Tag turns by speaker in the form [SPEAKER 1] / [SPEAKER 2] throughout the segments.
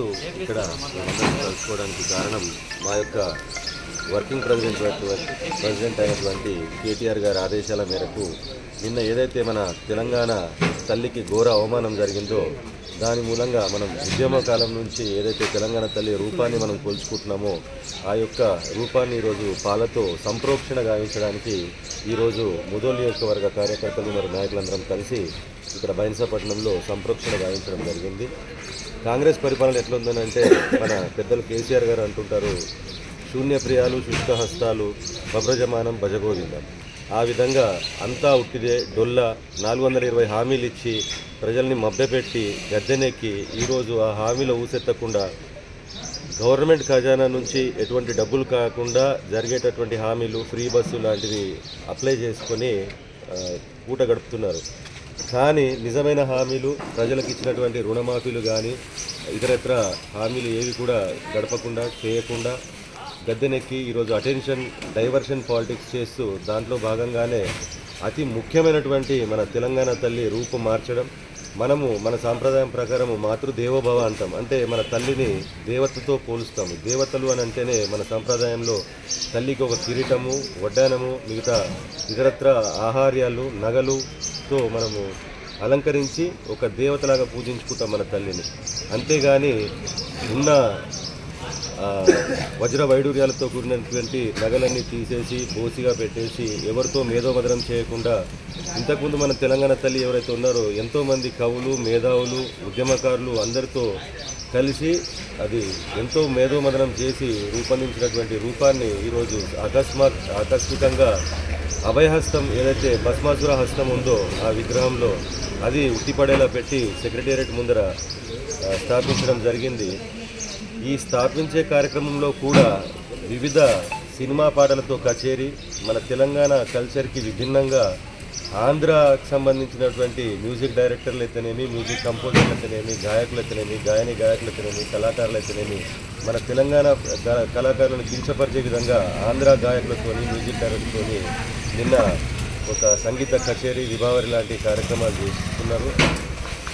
[SPEAKER 1] ఈరోజు ఇక్కడ కలుసుకోవడానికి కారణం మా యొక్క వర్కింగ్ ప్రెసిడెంట్ ప్రెసిడెంట్ అయినటువంటి కేటీఆర్ గారి ఆదేశాల మేరకు నిన్న ఏదైతే మన తెలంగాణ తల్లికి ఘోర అవమానం జరిగిందో దాని మూలంగా మనం ఉద్యమకాలం నుంచి ఏదైతే తెలంగాణ తల్లి రూపాన్ని మనం కోల్చుకుంటున్నామో ఆ యొక్క రూపాన్ని ఈరోజు పాలతో సంప్రోక్షణ గావించడానికి ఈరోజు ముదో నియోజకవర్గ కార్యకర్తలు మరియు నాయకులందరం కలిసి ఇక్కడ బైన్సాపట్నంలో సంప్రోక్షణ గావించడం జరిగింది. కాంగ్రెస్ పరిపాలన ఎట్లుందనంటే మన పెద్దలు కేసీఆర్ గారు అంటుంటారు శూన్యప్రియాలు శుష్క హస్తాలు భవ్రజమానం భజగోవిందం. ఆ విధంగా అంతా ఉట్టిదే డొల్ల నాలుగు వందల ఇరవై హామీలు ఇచ్చి ప్రజల్ని మభ్యపెట్టి గద్దెనెక్కి ఈరోజు ఆ హామీలు ఊసెత్తకుండా గవర్నమెంట్ ఖజానా నుంచి ఎటువంటి డబ్బులు కాకుండా జరిగేటటువంటి హామీలు ఫ్రీ బస్సు లాంటివి అప్లై చేసుకొని పూట గడుపుతున్నారు. కానీ నిజమైన హామీలు ప్రజలకు ఇచ్చినటువంటి రుణమాఫీలు కానీ ఇతరత్ర హామీలు ఏవి కూడా గడపకుండా చేయకుండా గద్దెనెక్కి ఈరోజు అటెన్షన్ డైవర్షన్ పాలిటిక్స్ చేస్తూ దాంట్లో భాగంగానే అతి ముఖ్యమైనటువంటి మన తెలంగాణ తల్లి రూపు మార్చడం మనము మన సాంప్రదాయం ప్రకారము మాతృదేవోభవ అంటాం. అంటే మన తల్లిని దేవతతో పోలుస్తాము. దేవతలు అని అంటేనే మన సాంప్రదాయంలో తల్లికి ఒక కిరీటము వడ్డానము మిగతా ఇతరత్ర ఆహార్యాలు నగలు పూలతో మనము అలంకరించి ఒక దేవతలాగా పూజించుకుంటాం మన తల్లిని. అంతేగాని ఉన్న వజ్ర వైడూర్యాలతో కూడినటువంటి నగలన్నీ తీసేసి బోసిగా పెట్టేసి ఎవరితో మేధోమదనం చేయకుండా ఇంతకుముందు మన తెలంగాణ తల్లి ఎవరైతే ఉన్నారో ఎంతోమంది కవులు మేధావులు ఉద్యమకారులు అందరితో కలిసి అది ఎంతో మేధోమదనం చేసి రూపొందించినటువంటి రూపాన్ని ఈరోజు అకస్మాత్ ఆకస్మికంగా అభయహస్తం ఏదైతే భస్మాసుర హస్తం ఉందో ఆ విగ్రహంలో అది ఉట్టిపడేలా పెట్టి సెక్రటేరియట్ ముందర స్థాపించడం జరిగింది. ఈ స్థాపించే కార్యక్రమంలో కూడా వివిధ సినిమా పాటలతో కచేరీ మన తెలంగాణ కల్చర్కి విభిన్నంగా ఆంధ్రాకి సంబంధించినటువంటి మ్యూజిక్ డైరెక్టర్లు అయితేనేమి మ్యూజిక్ కంపోజర్లు అయితేనేమి గాయకులు అయితేనేమి గాయని గాయకులు అయితేనేమి కళాకారులు అయితేనేమి మన తెలంగాణ కళాకారులను కించపరిచే విధంగా ఆంధ్ర గాయకులతోని మ్యూజిక్ డైరెక్టర్తోని నిన్న ఒక సంగీత కచేరీ విభావరి లాంటి కార్యక్రమాలు చేస్తున్నారు.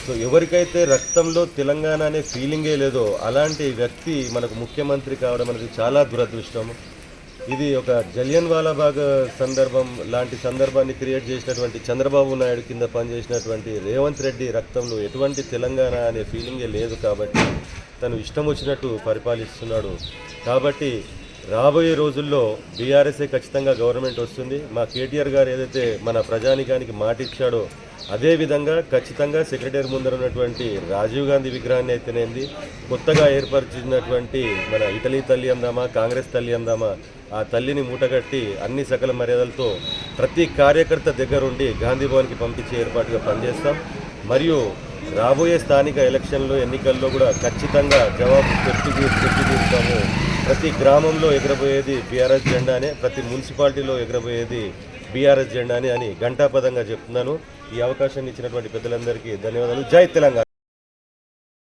[SPEAKER 1] సో ఎవరికైతే రక్తంలో తెలంగాణ అనే ఫీలింగే లేదో అలాంటి వ్యక్తి మనకు ముఖ్యమంత్రి కావడం అనేది చాలా దురదృష్టం. ఇది ఒక జలియన్ వాలాబాగ్ సందర్భం లాంటి సందర్భాన్ని క్రియేట్ చేసినటువంటి చంద్రబాబు నాయుడు కింద పనిచేసినటువంటి రేవంత్ రెడ్డి రక్తంలో ఎటువంటి తెలంగాణ అనే ఫీలింగే లేదు కాబట్టి తను ఇష్టం వచ్చినట్టు పరిపాలిస్తున్నాడు. కాబట్టి రాబోయే రోజుల్లో బీఆర్ఎస్ఏ ఖచ్చితంగా గవర్నమెంట్ వస్తుంది. మా కేటీఆర్ గారు ఏదైతే మన ప్రజానికానికి మాట ఇచ్చాడో అదేవిధంగా ఖచ్చితంగా సెక్రటరీ ముందర ఉన్నటువంటి రాజీవ్ గాంధీ విగ్రహాన్ని అయితేనేది కొత్తగా ఏర్పరిచినటువంటి మన ఇటలీ తల్లి అందామా కాంగ్రెస్ తల్లి అందామా ఆ తల్లిని మూటగట్టి అన్ని సకల మర్యాదలతో ప్రతి కార్యకర్త దగ్గరుండి గాంధీ భవన్కి పంపించే ఏర్పాటుగా పనిచేస్తాం. మరియు రాబోయే స్థానిక ఎలక్షన్లు ఎన్నికల్లో కూడా ఖచ్చితంగా జవాబు పెట్టి పెట్టి తీరుతాము. ప్రతి గ్రామంలో ఎగరబోయేది బీఆర్ఎస్ జెండానే ప్రతి మున్సిపాలిటీలో ఎగరబోయేది బీఆర్ఎస్ జెండానే అని ఘంటాపదంగా చెప్తున్నాను. ఈ అవకాశాన్ని ఇచ్చినటువంటి పెద్దలందరికీ ధన్యవాదాలు. జై తెలంగాణ.